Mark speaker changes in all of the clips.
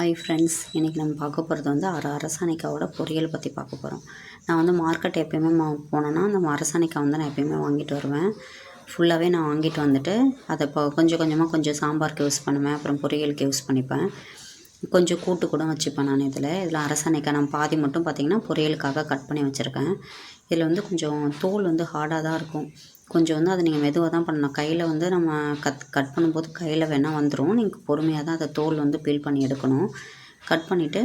Speaker 1: Hi friends இன்றைக்கி நம்ம பார்க்க போகிறது வந்து அர அரசாணிக்காவோட பொரியல் பற்றி பார்க்க போகிறோம் நான் வந்து மார்க்கெட் எப்பயுமே மா போனேன்னா அந்த அரசாணிக்காய் வந்து நான் எப்பயுமே வாங்கிட்டு வருவேன். ஃபுல்லாகவே நான் வாங்கிட்டு வந்துட்டு அதை இப்போ கொஞ்சம் கொஞ்சமாக கொஞ்சம் சாம்பாருக்கு யூஸ் பண்ணுவேன் அப்புறம் பொரியலுக்கு யூஸ் பண்ணிப்பேன். கொஞ்சம் கூட்டு கூட வச்சுப்பேன் நான் இதில். இதில் அரசாணிக்காய் நான் பாதி மட்டும் பார்த்திங்கன்னா பொரியலுக்காக கட் பண்ணி வச்சுருக்கேன். இதில் வந்து கொஞ்சம் தோல் வந்து ஹார்டாக தான் இருக்கும். கொஞ்சம் வந்து அதை நீங்கள் மெதுவாக தான் பண்ணணும். கையில் வந்து நம்ம கத் கட் பண்ணும்போது கையில் வேணால் வந்துடும் நீங்கள் பொறுமையாக தான் அதை தோல் வந்து பீல் பண்ணி எடுக்கணும். கட் பண்ணிவிட்டு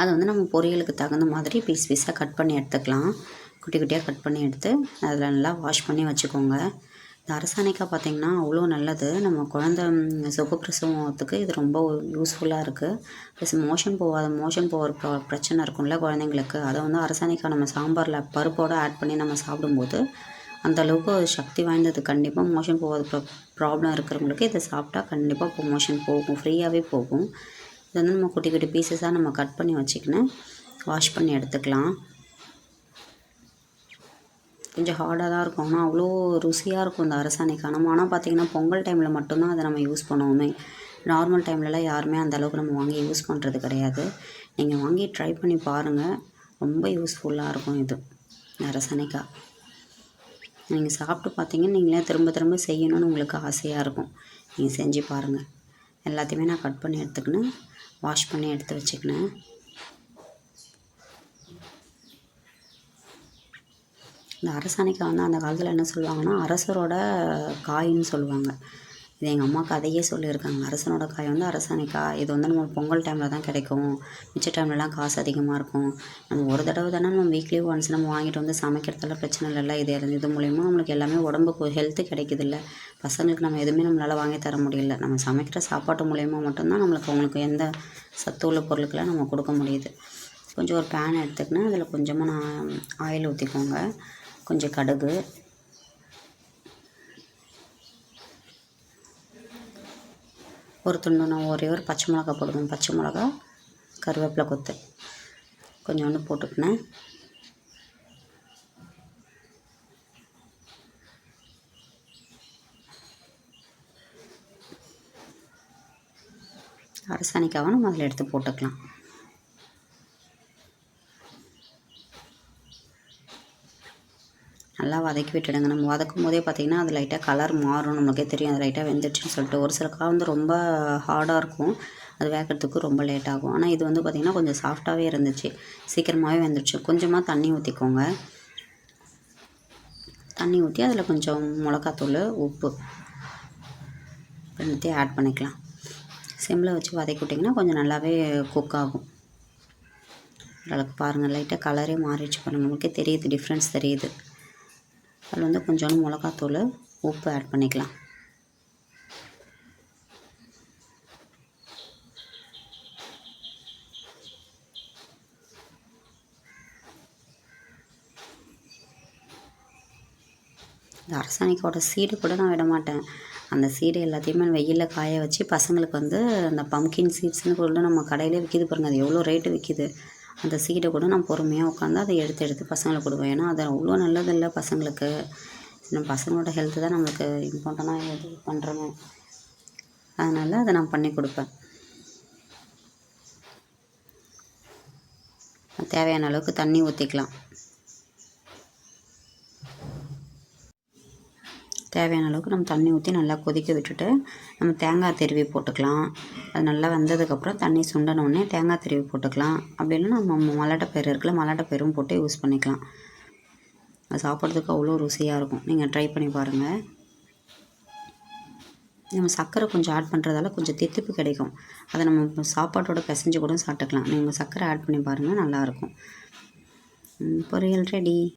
Speaker 1: அதை வந்து நம்ம பொரியலுக்கு தகுந்த மாதிரி பீஸ் பீஸாக கட் பண்ணி எடுத்துக்கலாம். குட்டி குட்டியாக கட் பண்ணி எடுத்து அதில் நல்லா வாஷ் பண்ணி வச்சுக்கோங்க. இந்த அரசாணிக்காய் பார்த்திங்கன்னா அவ்வளோ நல்லது. நம்ம குழந்த சொப்பு பிரசவத்துக்கு இது ரொம்ப யூஸ்ஃபுல்லாக இருக்குது ப்ளஸ் மோஷன் போகாத மோஷன் போகிற பிரச்சனை இருக்கும்ல குழந்தைங்களுக்கு. அதை வந்து அரசாணிக்காய் நம்ம சாம்பாரில் பருப்போடு ஆட் பண்ணி நம்ம சாப்பிடும்போது அந்தளவுக்கு சக்தி வாய்ந்தது. கண்டிப்பாக மோஷன் போகாத ப்ரா ப்ராப்ளம் இருக்கிறவங்களுக்கு இதை சாப்பிட்டா கண்டிப்பாக இப்போ மோஷன் போகும் ஃப்ரீயாகவே போகும். இதை வந்து நம்ம குட்டி குட்டி பீசஸாக நம்ம கட் பண்ணி வச்சுக்கின்னு வாஷ் பண்ணி எடுத்துக்கலாம். கொஞ்சம் ஹார்டாக தான் இருக்கும். ஆனால் அவ்வளோ ருசியாக இருக்கும் இந்த அரசாணிக்காய் நம்ம ஆனால் பார்த்திங்கன்னா பொங்கல் டைமில் மட்டும்தான் அதை நம்ம யூஸ் பண்ணுவோமே. நார்மல் டைம்லலாம் யாருமே அந்த அளவுக்கு நம்ம வாங்கி யூஸ் பண்ணுறது கிடையாது. நீங்கள் வாங்கி ட்ரை பண்ணி பாருங்கள் ரொம்ப யூஸ்ஃபுல்லாக இருக்கும் இது. அரசாணிக்காய் நீங்கள் சாப்பிட்டு பார்த்தீங்கன்னா நீங்களே திரும்ப திரும்ப செய்யணும்னு உங்களுக்கு ஆசையாக இருக்கும். நீங்கள் செஞ்சு பாருங்கள். எல்லாத்தையுமே நான் கட் பண்ணி எடுத்துக்கினேன் வாஷ் பண்ணி எடுத்து வச்சுக்கினேன் இந்த அரசாணிக்காய் வந்து அந்த காலத்தில் என்ன சொல்லுவாங்கன்னா அரசரோட காயின்னு சொல்லுவாங்க. இது எங்கள் அம்மா கதையே சொல்லியிருக்காங்க. அரசனோட காய் வந்து அரசாணிக்காய் இது வந்து நம்ம பொங்கல் டைமில் தான் கிடைக்கும். மிச்ச டைம்லலாம் காசு அதிகமாக இருக்கும். நம்ம ஒரு தடவை தானே நம்ம வீக்லி ஒன்ஸ் நம்ம வாங்கிட்டு வந்து சமைக்கிறதெல்லாம் பிரச்சனை இல்லைல்ல இது இது மூலயமா நம்மளுக்கு எல்லாமே உடம்புக்கு ஹெல்த்து கிடைக்குது இல்லை. பசங்களுக்கு நம்ம எதுவுமே நம்மளால் வாங்கி தர முடியல. நம்ம சமைக்கிற சாப்பாட்டு மூலயமா மட்டும்தான் நம்மளுக்கு அவங்களுக்கு எந்த சத்து உள்ள பொருட்களை நம்ம கொடுக்க முடியுது. கொஞ்சம் ஒரு பேன் எடுத்துக்கினா அதில் கொஞ்சமாக நான் ஆயில் ஊற்றிக்கோங்க கொஞ்சம் கடுகு ஒரு துண்டு நான் ஒரே ஒரு பச்சை மிளகா போடுவேன். பச்சை மிளகா கருவேப்பிலை கொத்து. கொஞ்சோண்டு போட்டுக்கினேன். அரசாணிக்காவை நம்ம அதில் எடுத்து போட்டுக்கலாம். நல்லா வதக்கி விட்டுடுங்க. நம்ம வதக்கும் போதே பார்த்திங்கன்னா அது லைட்டாக கலர் மாறும். நம்மளுக்கே தெரியும் அது லைட்டாக வெந்துடுச்சுன்னு சொல்லிட்டு. ஒரு சில காய் வந்து ரொம்ப ஹார்டாக இருக்கும். அது வேக்கிறதுக்கு ரொம்ப லேட் ஆகும். ஆனால் இது வந்து பார்த்திங்கன்னா கொஞ்சம் சாஃப்டாகவே இருந்துச்சு. சீக்கிரமாகவே வெந்துடுச்சு கொஞ்சமாக தண்ணி ஊற்றிக்கோங்க தண்ணி ஊற்றி அதில் கொஞ்சம் மிளகாத்தூள் உப்பு ரெண்டுத்தையும் ஆட் பண்ணிக்கலாம். சிம்மில் வச்சு வதக்கி விட்டிங்கன்னா கொஞ்சம் நல்லாவே குக் ஆகும். ஓரளவுக்கு பாருங்கள் லைட்டாக கலரே மாறிடுச்சு பாருங்கள் நம்மளுக்கே தெரியுது டிஃப்ரென்ஸ் தெரியுது. அதில் வந்து கொஞ்சோண்டு மிளகாத்தூள் உப்பு ஆட் பண்ணிக்கலாம். இந்த அரசாணிக்கோட சீடு கூட நான் விட மாட்டேன். அந்த சீடு எல்லாத்தையுமே வெயிலில் காய வச்சு பசங்களுக்கு வந்து அந்த பம்கின் சீட்ஸ்னு கூட நம்ம கடையிலே விற்கிது பாருங்கள் அது எவ்வளோ ரேட்டு விற்கிது அந்த சீடை கூட நான் பொறுமையாக உட்காந்து அதை எடுத்து எடுத்து பசங்களுக்கு கொடுப்பேன். ஏன்னா அது அவ்வளோ நல்லதில்லை பசங்களுக்கு. நம்ம பசங்களோட ஹெல்த்து தான் நம்மளுக்கு இம்பார்ட்டண்ட்டாக இது பண்ணுறோமே அதனால் அதை நான் பண்ணி கொடுப்பேன். தேவையான அளவுக்கு தண்ணி ஊற்றிக்கலாம் தேவையான அளவுக்கு நம்ம தண்ணி ஊற்றி நல்லா கொதிக்க விட்டுட்டு நம்ம தேங்காய் திருவி போட்டுக்கலாம். அது நல்லா வந்ததுக்கப்புறம் தண்ணி சுண்டனோடனே தேங்காய் திருவி போட்டுக்கலாம். அப்படி இல்லைன்னா நம்ம மலாட்டை பயிர் இருக்குல்ல மலாட்டை பயிரும் போட்டு யூஸ் பண்ணிக்கலாம். அது சாப்பிட்றதுக்கு அவ்வளோ ருசியாக இருக்கும். நீங்கள் ட்ரை பண்ணி பாருங்கள் நம்ம சர்க்கரை கொஞ்சம் ஆட் பண்ணுறதால கொஞ்சம் தித்திப்பு கிடைக்கும். அதை நம்ம சாப்பாட்டோட பிசைஞ்சு கூட சாப்பிட்டுக்கலாம். நீங்கள் சர்க்கரை ஆட் பண்ணி பாருங்கள் நல்லாயிருக்கும் பொரியல் ரெடி